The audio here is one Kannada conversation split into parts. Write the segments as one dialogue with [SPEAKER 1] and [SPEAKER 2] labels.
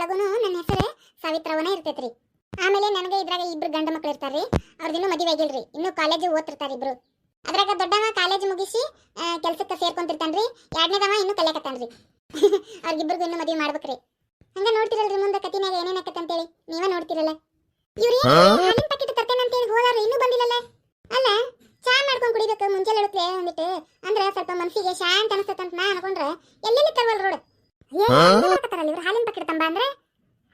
[SPEAKER 1] ಒಳಗೂ ನನ್ನ ಹೆಸರು ಸಾವಿತ್ರವನ ಇರ್ತೈತ್ರಿ. ಆಮೇಲೆ ನನಗೆ ಇದ್ರಾಗ ಇಬ್ರು ಗಂಡು ಮಕ್ಳು ಇರ್ತಾರ್ರಿ. ಅವ್ರದಿನ್ನೂ ಮದುವೆ ಆಗಿಲ್ರಿ. ಇನ್ನೂ ಕಾಲೇಜ್ ಓದ್ತಿರ್ತಾರೆ ಇಬ್ರು. ಅದ್ರಾಗ ದೊಡ್ಡವ ಕಾಲೇಜ್ ಮುಗಿಸಿ ಕೆಲಸಕ್ಕೆ ಸೇರ್ಕೊಂತಿರ್ತಾನ್ರಿ. ಎರಡನೇದವ ಇನ್ನೂ ಕಲಿಯಕತ್ತಾನ್ರಿ. ಅವ್ರಿಗಿಬ್ರಿಗೂ ಇನ್ನೂ ಮದುವೆ ಮಾಡ್ಬೇಕ್ರಿ. ಹಂಗ ನೋಡ್ತಿರಲ್ರಿ ಮುಂದೆ ಕತಿನಾಗ ಏನೇನ್ ಆಕತ್ತ ಅಂತೇಳಿ ನೀವ ನೋಡ್ತಿರಲ್ಲ. ಇವ್ರಿ ಹಾಲಿನ ಪ್ಯಾಕೆಟ್ ತರ್ತೇನೆ ಅಂತೇಳಿ ಇನ್ನೂ ಬಂದಿಲ್ಲಲ್ಲ. ಅಲ್ಲ ಚಾ ಮಾಡ್ಕೊಂಡು ಕುಡಿಬೇಕು ಮುಂಚೆ ಹೇಳುತ್ತೆ ಒಂದಿಟ್ಟು ಅಂದ್ರೆ ಸ್ವಲ್ಪ ಮನಸ್ಸಿಗೆ ಶಾಂತ ಅನಿಸ್ತಂತ ನಾ ಅನ್ಕೊಂಡ್ರೆ ಎಲ್ಲೆಲ್ಲಿ ತರ್ವಲ್ ರೋಡ್? ಅಂದ್ರೆ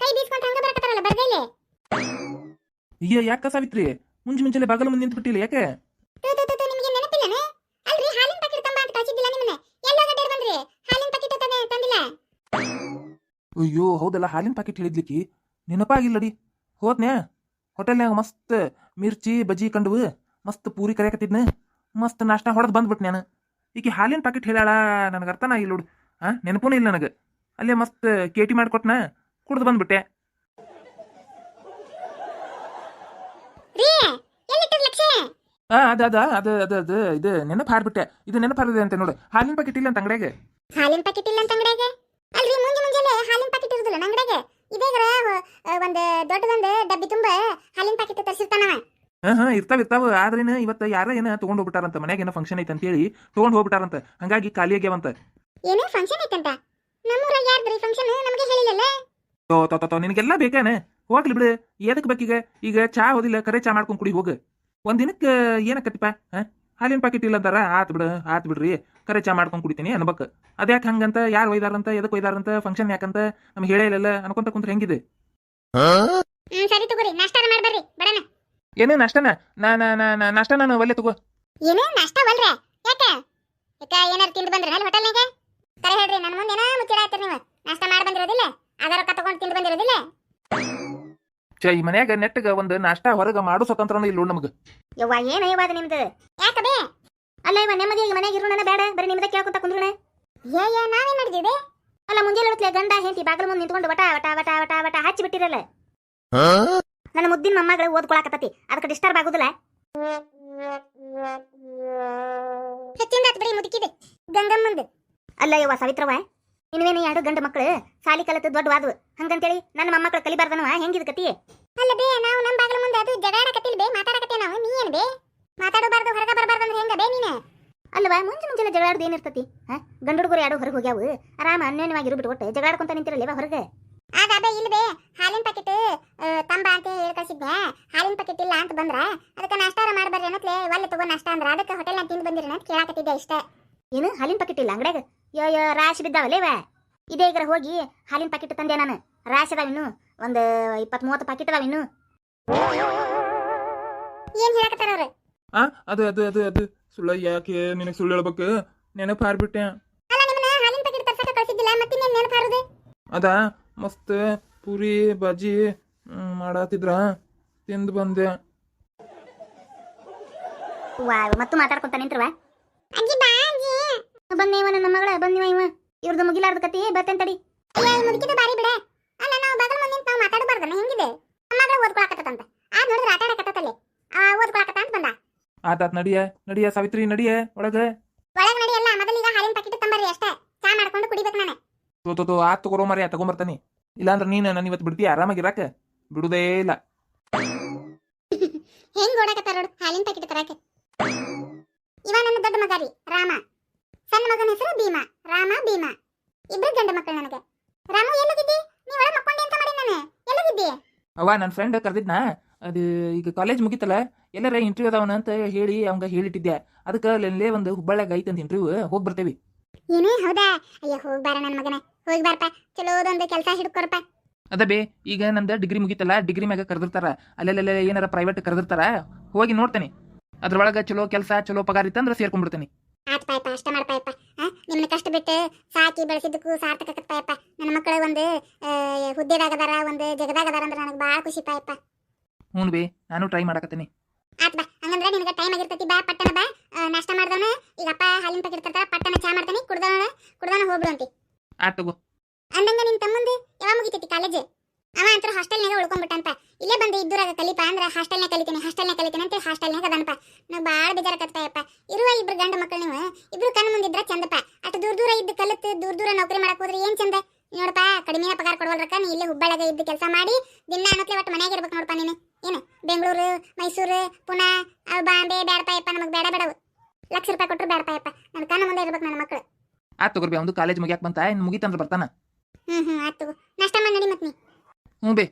[SPEAKER 1] ಕೈ ಹಂಗ ಬರಕತ್ತಾರಲ್ಲ
[SPEAKER 2] ಯಾಕ ಸಾವಿತ್ರಿ? ಮುಂಜಿ ಮುಂಚೆಲೆ ಬಾಗಲ ಮುಂದೆ ನಿಂತು ಬಿಟ್ಟಿಲ್ಲ ಯಾಕೆ?
[SPEAKER 1] ತು ತು ತು ತು, ನಿಮಗೆ ನೆನಪಿಲ್ಲನೆ? ಅಲ್ರಿ ಹಾಲಿನ ಪ್ಯಾಕೆಟ್ ತಂಬ ಅಂತ ಕಳಿಸಿದ್ದಿಲ್ಲ ನಿಮ್ಮನ್ನ ಎಲ್ಲ ಗಡ್ಡೆ ಬಂದ್ರಿ? ಹಾಲಿನ ಪ್ಯಾಕೆಟ್ ತಂದೆ ತಂದಿಲ್ಲ?
[SPEAKER 2] ಅಯ್ಯೋ ಹೌದಲ್ಲ ಹಾಲಿನ ಪ್ಯಾಕೆಟ್ ಹೇಳಿದ್ಲಿಕ್ಕಿ. ನೆನಪಾಗಿಲ್ಲಡಿ ಹೋದ್ನ್ಯಾ? ಹೋಟೆಲ್ನ್ಯಾಗ ಮಸ್ತ್ ಮಿರ್ಚಿ ಬಜ್ಜಿ ಕಂಡುವು ಮಸ್ತ್ ಪೂರಿ ಕರಿಯಾಕತ್ತಿದ್ನ ಮಸ್ತ್ ನಾಷ್ಟ ಹೊಡೆದ್ ಬಂದ್ಬಿಟ್ ನಾನು ಈಕಿ ಹಾಲಿನ ಪ್ಯಾಕೆಟ್ ಹೇಳಾಳ ನನಗೆ ಅರ್ಥನ ಇಲ್ಲ ನೋಡು. ಆ ನೆನಪೂ ಇಲ್ಲ ನನಗೆ. ಅಲ್ಲೇ ಮಸ್ತ್ ಕೇಟಿ ಮಾಡಿಕೊಟ್ನ ಕುಡ್ದು ಬಂದ್ಬಿಟ್ಟೆ.
[SPEAKER 1] ರೀ
[SPEAKER 2] ಅದ ಅದ ಅದ ಅದು ಅದು ಇದು ನೆನಪು ಹಾರ್ಬಿಟ್ಟೆ. ಇದು ನೆನಪು ಹಾರಿದೆ ಅಂತ ನೋಡು. ಹಾಲಿನ ಪ್ಯಾಕೆಟ್ ಇಲ್ಲ ಅಂತ ಅಂಗಡಿಯಾಗೆ?
[SPEAKER 1] ಹಾಲಿನ ಪ್ಯಾಕೆಟ್ ಇಲ್ಲ ಅಂತ ಅಂಗಡಿಯಾಗ? ಅಲ್ರಿ ಮುಂಜಾನೆ ಮುಂಜಾನೆ ಹಾಲಿನ ಪ್ಯಾಕೆಟ್ ಇರುದಿಲ್ಲ ಅಂಗಡಿಯಾಗ? ಇದೇಗ್ರ ಒಂದು ದೊಡ್ಡದೊಂದು ಡಬ್ಬಿ ತುಂಬ ಹಾಲಿನ ಪ್ಯಾಕೆಟ್ ತರಿಸಿರ್ತಾನವ
[SPEAKER 2] ಹಾ ಹಾ ಇರ್ತಾವ ಇರ್ತಾವ. ಆದ್ರೇನ ಇವತ್ತು ಯಾರ ಏನ ತಗೊಂಡ್ ಹೋಗ್ಬಿಟ್ಟಾರಂತ ಮನ್ಯಾಗ ಏನೋ ಫಂಕ್ಷನ್ ಐತೆ ಅಂತೇಳಿ ತಗೊಂಡ್ ಹೋಗ್ಬಿಟ್ಟಾರಂತ. ಹಂಗಾಗಿ ಖಾಲಿ ಆಗ್ಯಾವಂತ.
[SPEAKER 1] ಏನೋ ಫಂಕ್ಷನ್ ಐತಂತ? ನಮ್ಮೂರಾಗ ಯಾರ್ದ್ರಿ ಫಂಕ್ಷನ್ ನಮಗೆ ಹೇಳಿಲ್ಲಲ್ಲ?
[SPEAKER 2] ತೋ ತೋ ತೋ, ನಿನಗೆಲ್ಲ ಬೇಕಾನೆ? ಹೋಗ್ಲಿ ಬಿಡು. ಎದಕ್ ಬೇಕೀಗ? ಈಗ ಚಾ ಹೋದಿಲ್ಲ ಕರೆ ಚಾ ಮಾಡ್ಕೊಂಡು ಕುಡಿ ಹೋಗು. ಒಂದ್ ದಿನಕ್ಕೆ ಏನಕ್ಕತ್ತಿಪ್ಪ ಹಾ? ಹಾಲಿನ ಪ್ಯಾಕೆಟ್ ಇಲ್ಲ ಅಂತಾರ ಆತ್ ಬಿಡು ಆತ್ ಬಿಡ್ರಿ. ಕರೆ ಚಾ ಮಾಡ್ಕೊಂಡು ಕುಡಿತೀನಿ ಅನ್ಬಕ್. ಅದ್ಯಾಕೆ ಹಂಗಂತ? ಯಾರು ಒಯ್ದಾರಂತ? ಎದಕ್ ಒಯ್ದಾರಂತ? ಫಂಕ್ಷನ್ ಯಾಕಂತ? ನಮ್ಗೆ ಹೇಳೇ ಇಲ್ಲ ಅನ್ಕೊಂತ ಕುಂತ್ರ ಹೆಂಗಿದೆ?
[SPEAKER 1] ಹ್ಮ್ ಸರಿ ತಗೋರಿ. ನಾಷ್ಟಾರ ಮಾಡ್ಬರ್ರಿ ಬಡನ
[SPEAKER 2] ಏನೇ ನಾಷ್ಟನ? ನಾ ನಾ ನಾ ನಾ- ನಾಷ್ಟ ನಾನು ಒಲ್ಲೆ ತಗೋ.
[SPEAKER 1] ಏನೇ ನಷ್ಟ ಬಲ್ರೆ ಯಾಕೆ? ಯಾಕ ಏನಾರು ತಿಂದು ಬಂದ್ರೆ ಹೋಟೆಲ್ನಾಗ ಕರೆ ಹೇಳ್ರಿ ನನ್ನ ಮುಂದೆ ಏನೋ ಮುಚ್ಚಿಡ ಆಯ್ತಾರ ನೀವು? ನಾಷ್ಟ ಮಾಡಿ ಬಂದಿರೋದಿಲ್ಲ? ಅದ ರೊಕ್ಕ ತಗೊಂಡು ತಿಂದು ಬಂದಿರೋದಿಲ್ಲ?
[SPEAKER 2] ಚ ಈ ಮನ್ಯಾಗ ನೆಟ್ಟಗ ಒಂದು ನಾಷ್ಟಾ ಹೊರಗ ಮಾಡೋ ಸ್ವತಂತ್ರನೂ ಇಲ್ಲ ನಮಗ.
[SPEAKER 3] ಯವ್ವ ಏನ ಯವ್ವ ಅದು ನಿಮ್ದು?
[SPEAKER 1] ಯಾಕ ಬೇ?
[SPEAKER 3] ಅಲ್ಲ ಇವ ಈ ಮನೆಗೆ ಇರೋಣ ಬೇಡ ಬರೀ ನಿಮ್ದ ಕೇಳ್ಕೊಂತ ಕುಂದ್ರಣ
[SPEAKER 1] ಏ ಏ ನಾವೇನ್ ಮಾಡಿದೀವಿ
[SPEAKER 3] ಅಲ್ಲ ಮುಂಜಾನೆ ಹೊತ್ಲೆ ಗಂಡ ಹೆಂಡತಿ ಬಾಗಿಲು ಮುಂದೆ ನಿಂತ್ಕೊಂಡು ವಟ ವಟ ವಟ ವಟ ವಟ ಹಚ್ಚಿ ಬಿಟ್ಟಿರಲ್ಲ. ನನ್ನ ಮುದ್ದಿನ ಮೊಮ್ಮಗಳು ಓದ್ಕೊಳಕತ್ತತಿ ಅದಕ್ಕೆ ಡಿಸ್ಟರ್ಬ್ ಆಗುದಿಲ್ಲ.
[SPEAKER 1] ಹೆಚ್ಚಿಂದ ಬರೀ ಬಿಡಿ ಮುದುಕಿದೆ ಗಂಗಮ್ಮಂದು.
[SPEAKER 3] ಅಲ್ಲ ಯವ್ವ ಸಾವಿತ್ರವ ಇನ್ನವೇನು ಎರಡು ಗಂಡು ಮಕ್ಕಳು ಸಾಲಿ ಕಲಿತು ದೊಡ್ಡವಾದ್ವು. ಹಂಗಂತೇಳಿ ನನ್ನ ಮೊಮ್ಮಕ್ಕಳು ಕಲಿಬಾರ್ದನವ ಹೆಂಗಿದ ಕತಿ?
[SPEAKER 1] ಅಲ್ಲ ಬೇ ನಾವು ನಮ್ಮ ಬಾಗಿಲ ಮುಂದೆ ಅದು ಜಗಾಡಕತ್ತಿಲ್ ಬೇ ಮಾತಾಡಕತ್ತೇ ನಾವು? ನೀ ಏನ್ ಬೇ? ಮಾತಾಡಬಾರ್ದು ಹೊರಗ ಬರಬಾರ್ದು ಅಂದ್ರೆ ಹೆಂಗ ಬೇ ನೀನೆ?
[SPEAKER 3] ಅಲ್ವಾ ಮುಂಜಿ ಮುಂಜಾನೆ ಜಗಳಾಡ್ದು ಏನಿರ್ತತಿ ಹಾ? ಗಂಡು ಹುಡುಗರು ಎರಡು ಹೊರಗೆ ಹೋಗ್ಯಾವು. ಆರಾಮ ಅನ್ಯೋನ್ಯವಾಗಿ ಇರು ಬಿಟ್ಟು ಜಗಳಾಡ್ಕೊಂತ ನಿಂತಿರಲ್ಲ ಹೊರಗೆ?
[SPEAKER 1] ಆಗ ಬೇ ಇಲ್ಲ ಬೇ ಹಾಲಿನ ಪ್ಯಾಕೆಟ್ ತಂಬ ಅಂತ ಹೇಳಿ ಕಳಿಸಿದ್ದೆ ಹಾಲಿನ ಪ್ಯಾಕೆಟ್ ಇಲ್ಲ ಅಂತ ಬಂದ್ರ ಅದಕ್ಕೆ ನಾಷ್ಟಾರ ಮಾಡಬಾರ್ರಿ ಅನ್ನತ್ಲೆ ಒಲ್ಲೆ ತಗೋ ನಾಷ್ಟ ಅಂದ್ರ ಅದಕ್ಕೆ ಹೋಟೆಲ್ ತಿಂದು ಬಂದಿರಿ ಅಂತ ಕೇಳಾಕತ್ತಿದ್ದೆ ಇಷ್ಟ.
[SPEAKER 3] ಏನು? ಹಾಲಿನ ಪ್ಯಾಕೆಟ್ ಇಲ್ಲ ಅಂಗಡ್ಯಾಗ? ಯೋ ಯೋ ರಾಶಿ ಬಿದ್ದಾವಲ್ಲೇ ಇವ? ಇದೇ ಈಗ ಹೋಗಿ ಹಾಲಿನ ಪ್ಯಾಕೆಟ್ ತಂದೆ ನಾನು. ರಾಶಿ ಅದಾವ ಇನ್ನು. ಒಂದು ಇಪ್ಪತ್ತ್ ಮೂವತ್ತು ಪ್ಯಾಕೆಟ್ ಅದಾವ ಇನ್ನು.
[SPEAKER 1] ಏನ್ ಹೇಳಕತ್ತಾರ ಅವ್ರು?
[SPEAKER 2] ಆ ಅದು ಅದು ಅದು ಅದು. ಸುಳ್ಳ ಯಾಕೆ ನಿನಗೆ ಸುಳ್ಳು ಹೇಳ್ಬೇಕು? ನೆನಪು ಹಾರ್ಬಿಟ್ಟೆ.
[SPEAKER 1] ಅಲ್ಲ ನಿಮ್ಮನ್ನ ಹಾಲಿನ ಪ್ಯಾಕೆಟ್ ತರ್ಸಕ ಕಳ್ಸಿದ್ದಿಲ್ಲ ಮತ್ತಿನ್ನೇನ್ ನೆನಪು ಹಾರುದು?
[SPEAKER 2] ಅದ? ಮಸ್ತ್ ಪೂರಿ ಬಜ್ಜಿ ಹ್ಮ್, ಮಾಡಾತಿದ್ರ. ತಿಂದು ಬಂದೆ.
[SPEAKER 3] ವಾ ಮತ್ತು ಮಾತಾಡ್ಕೊಂತ ನಿಂತ್ರವ ಬಂದೇವ ನನ್ನ ಮಗಳ ಬಂದಿವ ಇವ ಇವ್ರದ್ದು ಮುಗಿಲಾರ್ದ ಕತಿ ಬರ್ತೇನೆ ತಡಿ.
[SPEAKER 1] ಅಯ್ಯ ಮುದುಕಿದ ಬಾರಿ ಬಿಡೆ. ಅಲ್ಲ ನಾವು ಬಗಲ್ ಮುಂದೆ ನಾವು ಮಾತಾಡಬಾರ್ದಲ್ಲ ಹೆಂಗಿದೆ? ನಮ್ಮ ಮಗಳು ಓದ್ಕೊಳಕತ್ತಂತ ಆ ನೋಡಿದ್ರೆ ಆಟ ಆಡಕತ್ತಲ್ಲಿ ಆ ಓದ್ಕೊಳಕತ್ತ ಅಂತ ಬಂದ.
[SPEAKER 2] ಆತಾತ್ ನಡಿಯ ನಡಿಯ ಸಾವಿತ್ರಿ ನಡಿಯ ಒಳಗ.
[SPEAKER 1] ಒಳಗ್ ನಡಿಯಲ್ಲ ಈಗ ಹಾಲಿನ ಪ್ಯಾಕೆಟ್ ತಂಬರ್ರಿ ಅಷ್ಟೇ. ಚಾ ಮಾಡ್ಕೊಂಡು ಕುಡಿಬೇಕು ನಾನು.
[SPEAKER 2] ತೋ ತೋ ತೋ ಆತ್ ತಗೋರೋ ಮರಿ ತಗೊಂಬರ್ತಾನೆ. ಇಲ್ಲಾಂದ್ರೆ ನೀನು ನಾನು ಇವತ್ತು ಬಿಡ್ತೀಯ? ಆರಾಮಾಗಿರಾಕ ಬಿಡುದೇ ಇಲ್ಲ.
[SPEAKER 1] ಹೆಂಗ್ ಓಡಾಕತ್ತಾರ ನೋಡು ಹಾಲಿನ ಪ್ಯಾಕೆಟ್ ತರಕ್ಕೆ ಇವ ನನ್ನ ದೊಡ್ಡ ಮಗ ರೀ ರಾಮ ಸಣ್ಣ ಮಗನ ಹೆಸರು ಭೀಮಾ ರಾಮ ಭೀಮಾ ಇಬ್ರು ಗಂಡ ಮಕ್ಕಳು ನನಗೆ ರಾಮು ಎಲ್ಲದಿದ್ದಿ ನೀ ಒಳಗೆ ಮಕ್ಕೊಂಡಿ ಅಂತ ಮಾಡಿ ನಾನು ಎಲ್ಲದಿದ್ದಿ
[SPEAKER 2] ಅವ ನನ್ನ ಫ್ರೆಂಡ್ ಕರೆದಿದ್ನ ಅದು ಈಗ ಕಾಲೇಜ್ ಮುಗಿತಲ್ಲ ಎಲ್ಲರ ಇಂಟರ್ವ್ಯೂ ಅದಾವನ ಅಂತ ಹೇಳಿ ಅವಂಗ ಹೇಳಿಟ್ಟಿದ್ದೆ. ಅದಕ್ಕೆ ಅಲ್ಲೇ ಒಂದು ಹುಬ್ಬಳ್ಳಿಯಾಗ ಅಂತ ಇಂಟರ್ವ್ಯೂ ಹೋಗಿ ಬರ್ತೇವಿ.
[SPEAKER 1] ಏನೇ ಹೌದಾ? ಅಯ್ಯೋ ಹೋಗಿ ಬಾರ ನನ್ನ ಮಗನ. ಹೋಗಿ ಬಾರಪ್ಪ. ಚಲೋದೊಂದು ಕೆಲಸ ಹಿಡ್ಕೊರಪ್ಪ.
[SPEAKER 2] ಅದ ಬೇ ಈಗ ನಂದು ಡಿಗ್ರಿ ಮುಗಿತಲ್ಲ ಡಿಗ್ರಿ ಮ್ಯಾಗ ಕರೆದಿರ್ತಾರ. ಅಲ್ಲೆಲ್ಲ ಏನಾರ ಪ್ರೈವೇಟ್ ಕರೆದಿರ್ತಾರ ಹೋಗಿ ನೋಡ್ತೇನೆ. ಅದ್ರೊಳಗೆ ಚಲೋ ಕೆಲಸ ಚಲೋ ಪಗಾರ ಇತ್ತಂದ್ರೆ ಸೇರ್ಕೊಂಡ್ಬಿಡ್ತೇನೆ.
[SPEAKER 1] ಆತ್ ಅಷ್ಟೇ ಅಷ್ಟ ನಿಮ್ಮ ನಿಮ್ಮನ್ನ ಕಷ್ಟ ಬಿಟ್ಟು ಸಾಕಿ ಬೆಳೆಸಿದ್ದಕ್ಕೂ ಸಾರ್ಥಕ ಆಕತ್ ಪಾಯಪ್ಪ. ನನ್ನ ಮಕ್ಕಳು ಒಂದು ಹುದ್ದೆದಾಗದಾರ ಹುದ್ದೆದಾಗ ಅದಾರ ಒಂದು ಜಗದಾಗ ಅದಾರ ಅಂದ್ರೆ ನನಗೆ ಭಾಳ ಖುಷಿ ಪಾಯಪ್ಪ.
[SPEAKER 2] ಹ್ಞೂ ಬೇ ನಾನು ಟ್ರೈ ಮಾಡಕತ್ತೀನಿ.
[SPEAKER 1] ಆತ್ ಬಾ ಹಂಗಂದ್ರೆ ನಿನಗೆ ಟೈಮ್ ಆಗಿರ್ತೈತಿ ಬಾ ಪಟ್ಟಣ ಬಾ. ನಾಷ್ಟ ಮಾಡ್ದವನು ಈಗ ಅಪ್ಪ ಹಾಲಿನ ಪ್ಯಾಕೆಟ್ ತರ್ತಾರ ಪಟ್ಟಣ ಚಾ ಮಾಡ್ತಾನೆ ಕುಡ್ದವನ ಕುಡ್ದವನ ಹೋಗ್ಬಿಡು ಅಂತಿ.
[SPEAKER 2] ಆತ್ ತಗೋ.
[SPEAKER 1] ಅಂದಂಗ ನಿನ್ ತಮ್ಮಂದು ಯಾವಾಗ ಮುಗಿತೈತಿ ಕಾಲೇಜ್ ಅವ ಅಂತ ಹಾಸ್ಟೆಲ್ನಾಗ ಉಳ್ಕೊಂಡ್ಬಿಟ್ಟಂತ ಇಲ್ಲೇ ಬಂದು ಇದ್ದೂರಾಗ ಕಲಿಪ ಅಂದ್ರೆ ಹಾಸ್ಟೆಲ್ನಾಗ ಕಲಿತೀನಿ ಹಾಸ್ಟೆಲ್ನಾಗ ಕಲಿತೀನಿ ಅಂತ ಹಾಸ್ಟೆಲ್ನಾಗ ಅದನಪ್ಪ. ನಾವು ಭಾಳ ಬೇಜಾರಕತ್ತಪ್ಪ ಇರುವ ಇಬ್ರು ಗಂಡು ಮಕ್ಕಳು ನೀವು ಇಬ್ರು ಕಣ್ಣು ಮುಂದಿದ್ರ ಚಂದಪ್ಪ. ಅಷ್ಟು ದೂರ ದೂರ ಇದ್ದು ಕಲಿತು ದೂರ ದೂರ ನೌಕರಿ ಮಾಡಕ್ ಹೋದ್ರೆ ಏನ್ ಚಂದ? ನೋಡಪ್ಪ ಕಡಿಮೆ ಪಗಾರ ಕೊಡವಲ್ರಕ್ಕ ನೀ ಇಲ್ಲೇ ಹುಬ್ಬಳ್ಳಿಯಾಗ ಇದ್ದು ಕೆಲಸ ಮಾಡಿ ದಿನ ಅನ್ನತ್ಲೆ ಒಟ್ಟು ಮನ್ಯಾಗ ಇರ್ಬೇಕು ನೋಡಪ್ಪ ನೀನು. ಏನು? ಬೆಂಗಳೂರು ಮೈಸೂರು ಪುನಾ ಆ ಬಾಂಬೆ ಬೇಡಪ್ಪ ಯಪ್ಪ ನಮಗೆ ಬೇಡ ಬೇಡವು. ಲಕ್ಷ ರೂಪಾಯಿ ಕೊಟ್ಟರು ಬೇಡಪ್ಪ ಯಪ್ಪ ನನ್ನ ಕಣ್ಣು ಮುಂದೆ ಇರ್ಬೇಕು ನನ್ನ ಮಕ್ಕಳು
[SPEAKER 2] ಆತ್ ತಗೋರ್ಬಿ ಒಂದು ಕಾಲೇಜ್ ಮುಗಿಯಾಕ ಬಂತ? ಇನ್ನು ಮುಗಿತಂದ್ರೆ ಬರ್ತಾನ?
[SPEAKER 1] ಹ್ಞೂ ಹ್ಞೂ ಆಯ್ತು ನಾಷ್ಟ ಮಾಡಿ ನಡಿ ಮತ್ತೆ ನೀ.
[SPEAKER 2] ಹ್ಞೂ ಬೇ